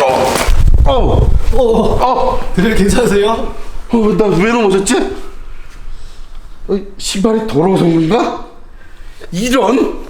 어, 어, 어, 대표님 괜찮으세요? 어, 나왜 넘어졌지? 어, 신발이 더러워서 그런가? 이런?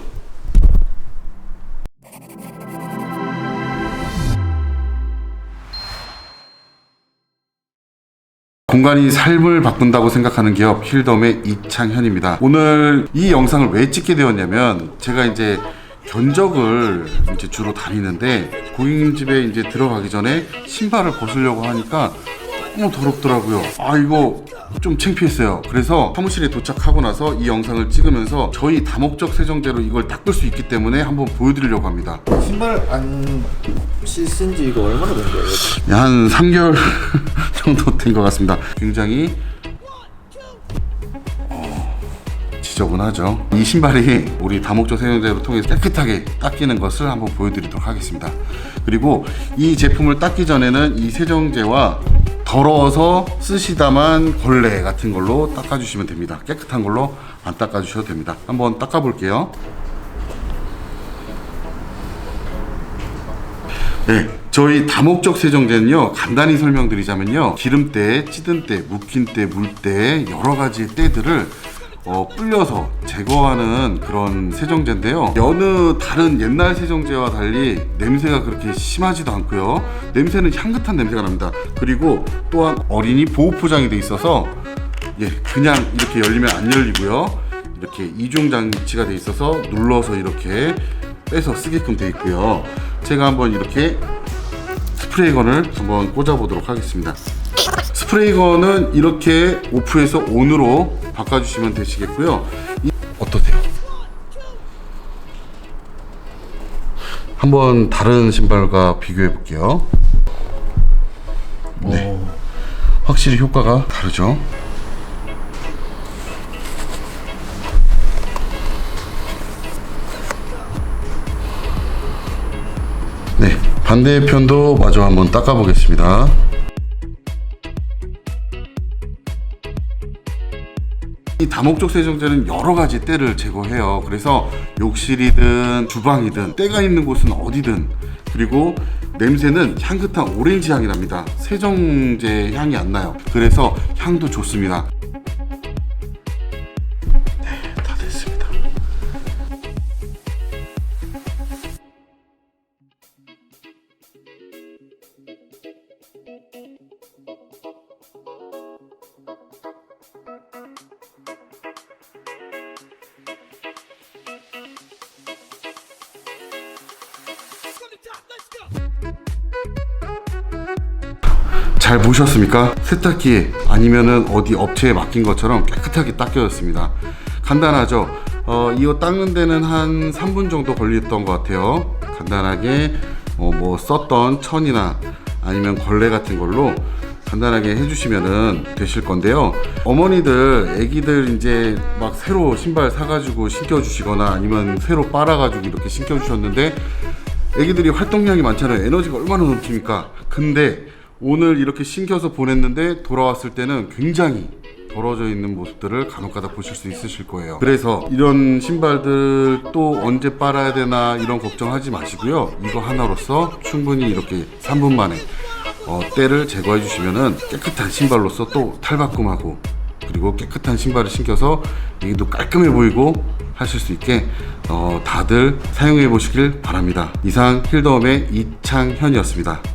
공간이 삶을 바꾼다고 생각하는 기업 힐덤의 이창현입니다. 오늘 이 영상을 왜 찍게 되었냐면 제가 이제 견적을 이제 주로 다니는데 고객님 집에 이제 들어가기 전에 신발을 벗으려고 하니까 너무 더럽더라고요. 아 이거 좀 창피했어요. 그래서 사무실에 도착하고 나서 이 영상을 찍으면서 저희 다목적 세정제로 이걸 닦을 수 있기 때문에 한번 보여드리려고 합니다. 신발 안 씻은 지 이거 얼마나 된 거예요? 한 3개월 정도 된 것 같습니다. 굉장히 지저분하죠. 이 신발이 우리 다목적 세정제로 통해서 깨끗하게 닦이는 것을 한번 보여드리도록 하겠습니다. 그리고 이 제품을 닦기 전에는 이 세정제와 더러워서 쓰시다만 걸레 같은 걸로 닦아주시면 됩니다. 깨끗한 걸로 안 닦아주셔도 됩니다. 한번 닦아볼게요. 네, 저희 다목적 세정제는요 간단히 설명드리자면요 기름때, 찌든 때, 묵힌 때, 물때 여러 가지 때들을 어, 불려서 제거하는 그런 세정제인데요. 여느 다른 옛날 세정제와 달리 냄새가 그렇게 심하지도 않고요. 냄새는 향긋한 냄새가 납니다. 그리고 또한 어린이 보호 포장이 돼 있어서 예, 그냥 이렇게 열리면 안 열리고요. 이렇게 이중 장치가 돼 있어서 눌러서 이렇게 빼서 쓰게끔 돼 있고요. 제가 한번 이렇게 스프레이건을 한번 꽂아 보도록 하겠습니다. 스프레이건은 이렇게 오프해서 온으로 바꿔주시면 되시겠고요. 이- 어떠세요? 한번 다른 신발과 비교해 볼게요. 네. 확실히 효과가 다르죠. 네, 반대편도 마저 한번 닦아 보겠습니다. 이 다목적 세정제는 여러 가지 때를 제거해요. 그래서 욕실이든 주방이든 때가 있는 곳은 어디든 그리고 냄새는 향긋한 오렌지 향이 납니다. 세정제 향이 안 나요. 그래서 향도 좋습니다. 잘 보셨습니까? 세탁기 아니면은 어디 업체에 맡긴 것처럼 깨끗하게 닦여졌습니다. 간단하죠? 어, 이거 닦는 데는 한 3분 정도 걸렸던 것 같아요. 간단하게 어, 뭐 썼던 천이나 아니면 걸레 같은 걸로 간단하게 해주시면은 되실 건데요. 어머니들, 애기들 이제 막 새로 신발 사가지고 신겨주시거나 아니면 새로 빨아가지고 이렇게 신겨주셨는데 애기들이 활동량이 많잖아요. 에너지가 얼마나 넘칩니까? 근데 오늘 이렇게 신겨서 보냈는데 돌아왔을 때는 굉장히 더러져 있는 모습들을 간혹가다 보실 수 있으실 거예요. 그래서 이런 신발들 또 언제 빨아야 되나 이런 걱정하지 마시고요. 이거 하나로서 충분히 이렇게 3분 만에 어, 때를 제거해 주시면은 깨끗한 신발로서 또 탈바꿈하고 그리고 깨끗한 신발을 신겨서 여기도 깔끔해 보이고 하실 수 있게 어, 다들 사용해 보시길 바랍니다. 이상 힐더움의 이창현이었습니다.